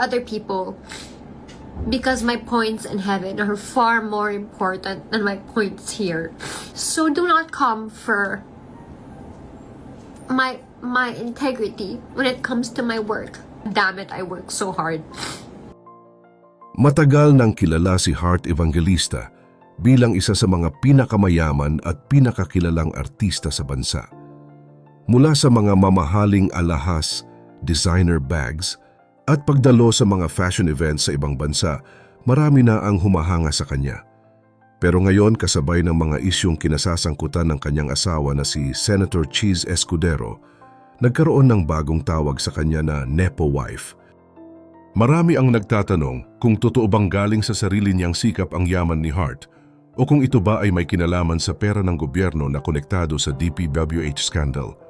other people because my points in heaven are far more important than my points here. So do not come for my my integrity when it comes to my work. Damn it, I work so hard. Matagal nang kilala si Hart Evangelista bilang isa sa mga pinakamayaman at pinakakilalang artista sa bansa. Mula sa mga mamahaling alahas, designer bags, at pagdalo sa mga fashion events sa ibang bansa, marami na ang humahanga sa kanya. Pero ngayon kasabay ng mga isyong kinasasangkutan ng kanyang asawa na si Senator Cheese Escudero, nagkaroon ng bagong tawag sa kanya na Nepo Wife. Marami ang nagtatanong kung totoo bang galing sa sarili niyang sikap ang yaman ni Hart o kung ito ba ay may kinalaman sa pera ng gobyerno na konektado sa DPWH scandal.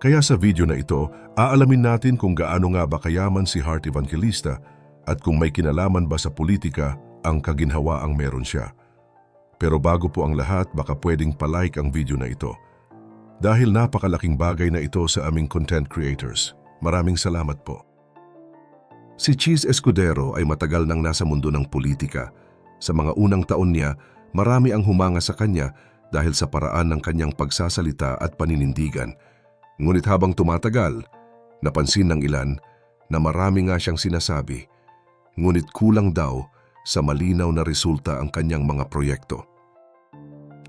Kaya sa video na ito, aalamin natin kung gaano nga ba kayaman si Hart Evangelista at kung may kinalaman ba sa politika ang kaginhawa ang meron siya. Pero bago po ang lahat, baka pwedeng palike ang video na ito. Dahil napakalaking bagay na ito sa aming content creators. Maraming salamat po. Si Cheese Escudero ay matagal nang nasa mundo ng politika. Sa mga unang taon niya, marami ang humanga sa kanya dahil sa paraan ng kanyang pagsasalita at paninindigan. Ngunit habang tumatagal, napansin ng ilan na marami nga siyang sinasabi, ngunit kulang daw sa malinaw na resulta ang kanyang mga proyekto.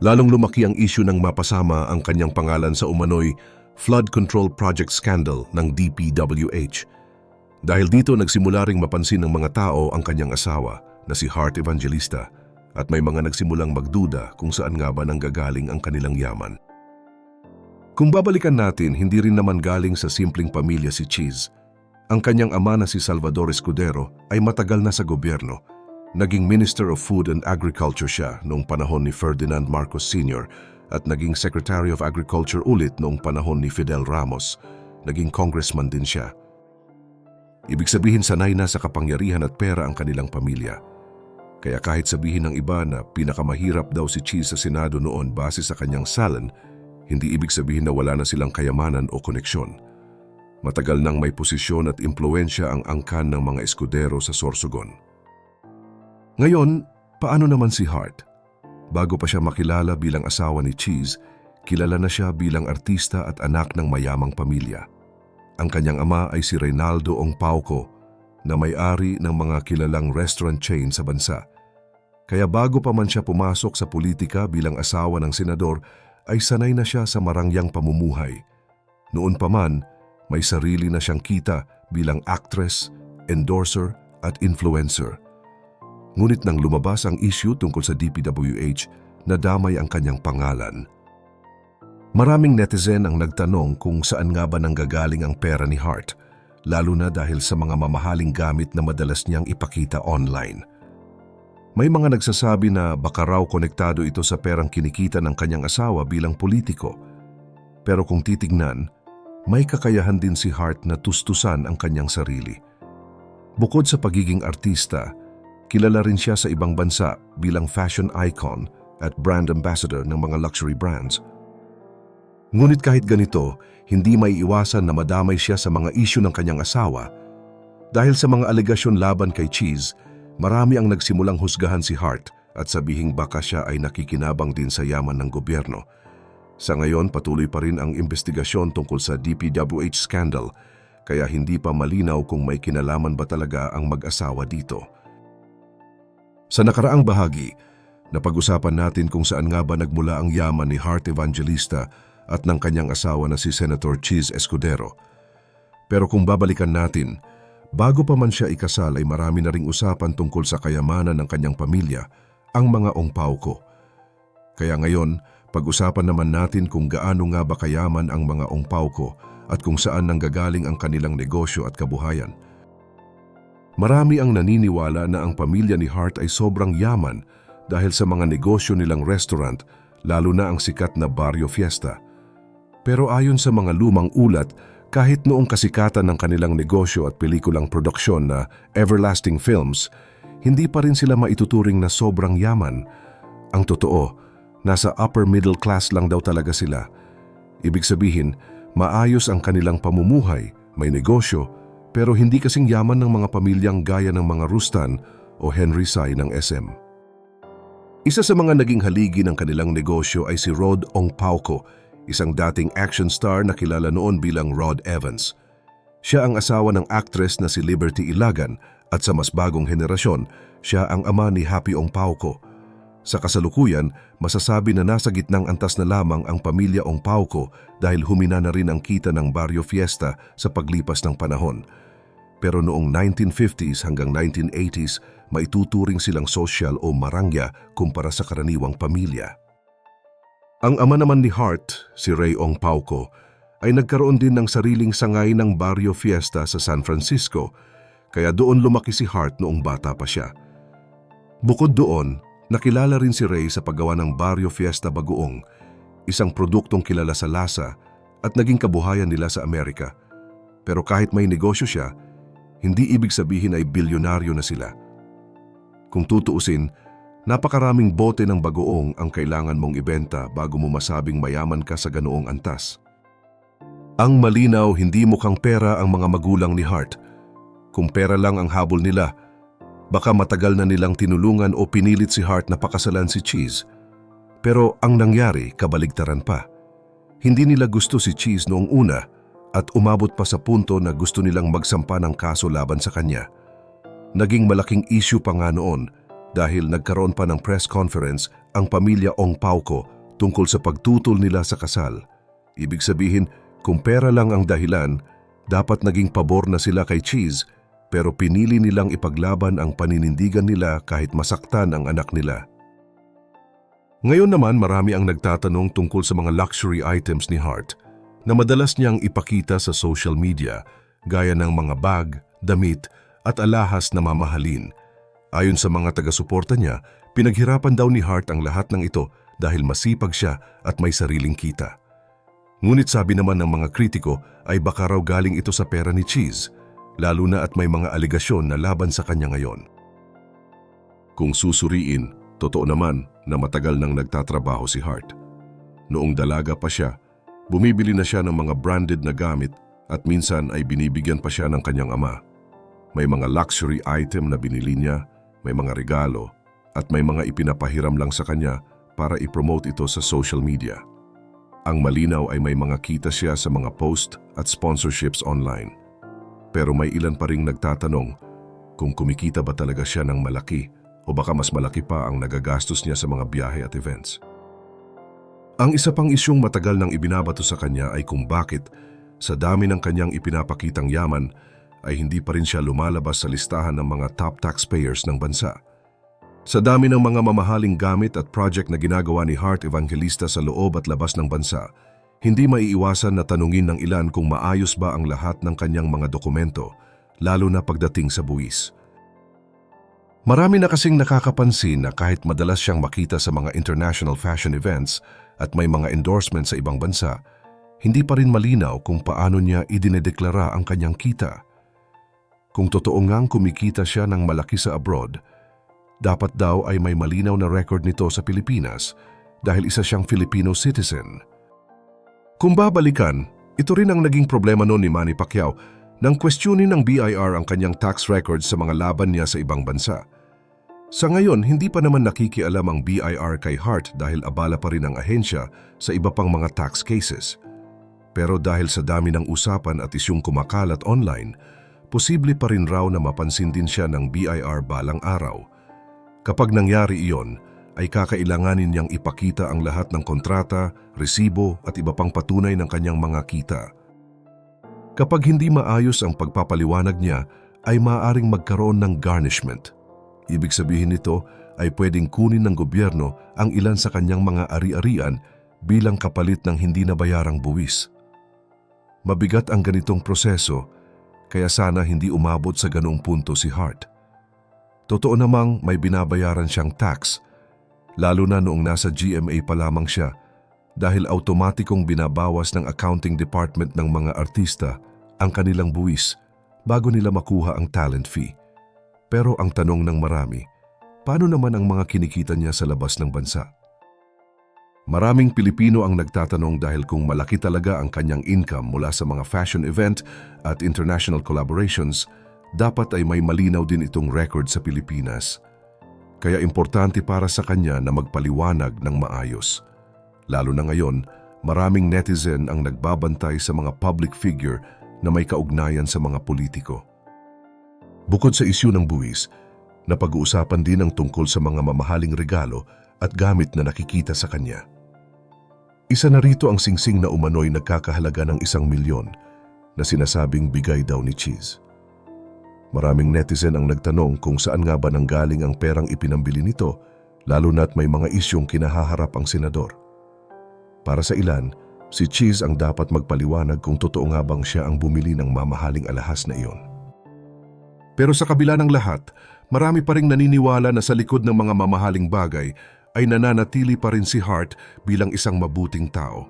Lalong lumaki ang isyu ng mapasama ang kanyang pangalan sa umano'y Flood Control Project Scandal ng DPWH. Dahil dito nagsimula ring mapansin ng mga tao ang kanyang asawa na si Hart Evangelista at may mga nagsimulang magduda kung saan nga ba nanggagaling ang kanilang yaman. Kung babalikan natin, hindi rin naman galing sa simpleng pamilya si Cheese. Ang kanyang ama na si Salvador Escudero ay matagal na sa gobyerno. Naging Minister of Food and Agriculture siya noong panahon ni Ferdinand Marcos Sr. at naging Secretary of Agriculture ulit noong panahon ni Fidel Ramos. Naging congressman din siya. Ibig sabihin sanay na sa kapangyarihan at pera ang kanilang pamilya. Kaya kahit sabihin ng iba na pinakamahirap daw si Cheese sa Senado noon base sa kanyang salon, hindi ibig sabihin na wala na silang kayamanan o koneksyon. Matagal nang may posisyon at impluensya ang angkan ng mga eskudero sa Sorsogon. Ngayon, paano naman si Hart? Bago pa siya makilala bilang asawa ni Cheese, kilala na siya bilang artista at anak ng mayamang pamilya. Ang kanyang ama ay si Reynaldo Ong Pauco, na may-ari ng mga kilalang restaurant chain sa bansa. Kaya bago pa man siya pumasok sa politika bilang asawa ng senador, ay sanay na siya sa marangyang pamumuhay. Noon pa man, may sarili na siyang kita bilang actress, endorser at influencer. Ngunit nang lumabas ang issue tungkol sa DPWH, nadamay ang kanyang pangalan. Maraming netizen ang nagtanong kung saan nga ba nanggagaling ang pera ni Hart, lalo na dahil sa mga mamahaling gamit na madalas niyang ipakita online. May mga nagsasabi na baka raw konektado ito sa perang kinikita ng kanyang asawa bilang politiko. Pero kung titignan, may kakayahan din si Hart na tustusan ang kanyang sarili. Bukod sa pagiging artista, kilala rin siya sa ibang bansa bilang fashion icon at brand ambassador ng mga luxury brands. Ngunit kahit ganito, hindi may iwasan na madamay siya sa mga isyu ng kanyang asawa. Dahil sa mga alegasyon laban kay Cheese, marami ang nagsimulang husgahan si Hart at sabihing baka siya ay nakikinabang din sa yaman ng gobyerno. Sa ngayon, patuloy pa rin ang investigasyon tungkol sa DPWH scandal, kaya hindi pa malinaw kung may kinalaman ba talaga ang mag-asawa dito. Sa nakaraang bahagi, napag-usapan natin kung saan nga ba nagmula ang yaman ni Hart Evangelista at ng kanyang asawa na si Senator Cheese Escudero. Pero kung babalikan natin, bago pa man siya ikasal ay marami na ring usapan tungkol sa kayamanan ng kanyang pamilya, ang mga ongpauko. Kaya ngayon, pag-usapan naman natin kung gaano nga ba kayaman ang mga ongpauko at kung saan nanggagaling ang kanilang negosyo at kabuhayan. Marami ang naniniwala na ang pamilya ni Hart ay sobrang yaman dahil sa mga negosyo nilang restaurant, lalo na ang sikat na Barrio Fiesta. Pero ayon sa mga lumang ulat, kahit noong kasikatan ng kanilang negosyo at pelikulang produksyon na Everlasting Films, hindi pa rin sila maituturing na sobrang yaman. Ang totoo, nasa upper middle class lang daw talaga sila. Ibig sabihin, maayos ang kanilang pamumuhay, may negosyo, pero hindi kasing yaman ng mga pamilyang gaya ng mga Rustan o Henry Sai ng SM. Isa sa mga naging haligi ng kanilang negosyo ay si Rod Ong Pauco, isang dating action star na kilala noon bilang Rod Evans. Siya ang asawa ng actress na si Liberty Ilagan at sa mas bagong henerasyon, siya ang ama ni Happy Ong Pauco. Sa kasalukuyan, masasabi na nasa gitnang antas na lamang ang pamilya Ong Pauco dahil humina na rin ang kita ng Barrio Fiesta sa paglipas ng panahon. Pero noong 1950s hanggang 1980s, maituturing silang social o marangya kumpara sa karaniwang pamilya. Ang ama naman ni Hart, si Ray Ong Pauco, ay nagkaroon din ng sariling sangay ng Barrio Fiesta sa San Francisco, kaya doon lumaki si Hart noong bata pa siya. Bukod doon, nakilala rin si Ray sa paggawa ng Barrio Fiesta Bagoong, isang produktong kilala sa lasa at naging kabuhayan nila sa Amerika. Pero kahit may negosyo siya, hindi ibig sabihin ay bilyonaryo na sila. Kung tutuusin, napakaraming bote ng bagoong ang kailangan mong ibenta bago mo masabing mayaman ka sa ganoong antas. Ang malinaw, hindi mukhang pera ang mga magulang ni Hart. Kung pera lang ang habol nila, baka matagal na nilang tinulungan o pinilit si Hart na pakasalan si Cheese. Pero ang nangyari, kabaligtaran pa. Hindi nila gusto si Cheese noong una at umabot pa sa punto na gusto nilang magsampa ng kaso laban sa kanya. Naging malaking issue pa nga noon dahil nagkaroon pa ng press conference ang pamilya Ong Pauco tungkol sa pagtutol nila sa kasal. Ibig sabihin, kung pera lang ang dahilan, dapat naging pabor na sila kay Cheese pero pinili nilang ipaglaban ang paninindigan nila kahit masaktan ang anak nila. Ngayon naman marami ang nagtatanong tungkol sa mga luxury items ni Hart na madalas niyang ipakita sa social media gaya ng mga bag, damit at alahas na mamahalin. Ayon sa mga taga-suporta niya, pinaghirapan daw ni Hart ang lahat ng ito dahil masipag siya at may sariling kita. Ngunit sabi naman ng mga kritiko ay baka raw galing ito sa pera ni Cheese, lalo na at may mga aligasyon na laban sa kanya ngayon. Kung susuriin, totoo naman na matagal nang nagtatrabaho si Hart. Noong dalaga pa siya, bumibili na siya ng mga branded na gamit at minsan ay binibigyan pa siya ng kanyang ama. May mga luxury item na binili niya, may mga regalo, at may mga ipinapahiram lang sa kanya para ipromote ito sa social media. Ang malinaw ay may mga kita siya sa mga post at sponsorships online. Pero may ilan pa ring nagtatanong kung kumikita ba talaga siya ng malaki o baka mas malaki pa ang nagagastos niya sa mga biyahe at events. Ang isa pang isyong matagal nang ibinabato sa kanya ay kung bakit sa dami ng kanyang ipinapakitang yaman ay hindi pa rin siya lumalabas sa listahan ng mga top taxpayers ng bansa. Sa dami ng mga mamahaling gamit at project na ginagawa ni Hart Evangelista sa loob at labas ng bansa, hindi maiiwasan na tanungin ng ilan kung maayos ba ang lahat ng kanyang mga dokumento, lalo na pagdating sa buwis. Marami na kasing nakakapansin na kahit madalas siyang makita sa mga international fashion events at may mga endorsement sa ibang bansa, hindi pa rin malinaw kung paano niya idinedeklara ang kanyang kita. Kung totoo ngang kumikita siya ng malaki sa abroad, dapat daw ay may malinaw na record nito sa Pilipinas dahil isa siyang Filipino citizen. Kung babalikan, ito rin ang naging problema noon ni Manny Pacquiao nang questionin ng BIR ang kanyang tax records sa mga laban niya sa ibang bansa. Sa ngayon, hindi pa naman nakikialam ang BIR kay Hart dahil abala pa rin ang ahensya sa iba pang mga tax cases. Pero dahil sa dami ng usapan at isyong kumakalat online, posible pa rin raw na mapansin din siya ng BIR balang araw. Kapag nangyari iyon, ay kakailanganin niyang ipakita ang lahat ng kontrata, resibo at iba pang patunay ng kanyang mga kita. Kapag hindi maayos ang pagpapaliwanag niya, ay maaaring magkaroon ng garnishment. Ibig sabihin nito ay pwedeng kunin ng gobyerno ang ilan sa kanyang mga ari-arian bilang kapalit ng hindi nabayarang buwis. Mabigat ang ganitong proseso, kaya sana hindi umabot sa ganoong punto si Hart. Totoo namang may binabayaran siyang tax, lalo na noong nasa GMA pa lamang siya dahil automatikong binabawas ng accounting department ng mga artista ang kanilang buwis bago nila makuha ang talent fee. Pero ang tanong ng marami, paano naman ang mga kinikita niya sa labas ng bansa? Maraming Pilipino ang nagtatanong dahil kung malaki talaga ang kanyang income mula sa mga fashion event at international collaborations, dapat ay may malinaw din itong record sa Pilipinas. Kaya importante para sa kanya na magpaliwanag ng maayos. Lalo na ngayon, maraming netizen ang nagbabantay sa mga public figure na may kaugnayan sa mga politiko. Bukod sa isyu ng buwis, napag-uusapan din ang tungkol sa mga mamahaling regalo at gamit na nakikita sa kanya. Isa na rito ang singsing na umano'y nagkakahalaga ng isang milyon na sinasabing bigay daw ni Cheese. Maraming netizen ang nagtanong kung saan nga ba nanggaling ang perang ipinambili nito lalo na't may mga isyong kinahaharap ang senador. Para sa ilan, si Cheese ang dapat magpaliwanag kung totoo nga bang siya ang bumili ng mamahaling alahas na iyon. Pero sa kabila ng lahat, marami pa ring naniniwala na sa likod ng mga mamahaling bagay ay nananatili pa rin si Hart bilang isang mabuting tao.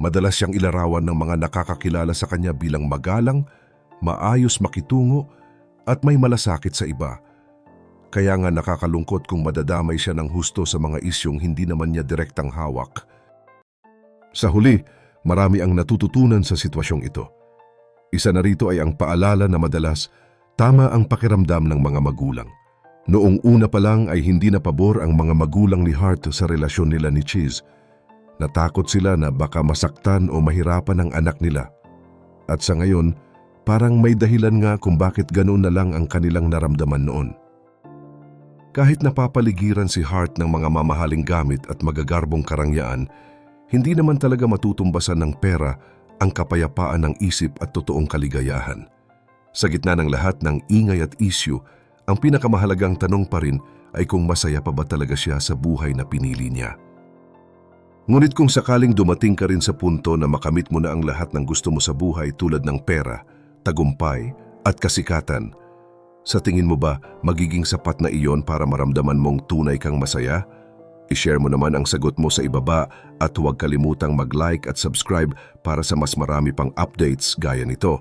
Madalas siyang ilarawan ng mga nakakakilala sa kanya bilang magalang, maayos makitungo, at may malasakit sa iba. Kaya nga nakakalungkot kung madadamay siya ng husto sa mga isyong hindi naman niya direktang hawak. Sa huli, marami ang natututunan sa sitwasyong ito. Isa na rito ay ang paalala na madalas tama ang pakiramdam ng mga magulang. Noong una pa lang ay hindi na pabor ang mga magulang ni Hart sa relasyon nila ni Cheese. Natakot sila na baka masaktan o mahirapan ang anak nila. At sa ngayon, parang may dahilan nga kung bakit ganoon na lang ang kanilang naramdaman noon. Kahit napapaligiran si Hart ng mga mamahaling gamit at magagarbong karangyaan, hindi naman talaga matutumbasan ng pera ang kapayapaan ng isip at totoong kaligayahan. Sa gitna ng lahat ng ingay at isyu, ang pinakamahalagang tanong pa rin ay kung masaya pa ba talaga siya sa buhay na pinili niya. Ngunit kung sakaling dumating ka rin sa punto na makamit mo na ang lahat ng gusto mo sa buhay tulad ng pera, tagumpay at kasikatan, sa tingin mo ba magiging sapat na iyon para maramdaman mong tunay kang masaya? I-share mo naman ang sagot mo sa ibaba at huwag kalimutang mag-like at subscribe para sa mas marami pang updates gaya nito.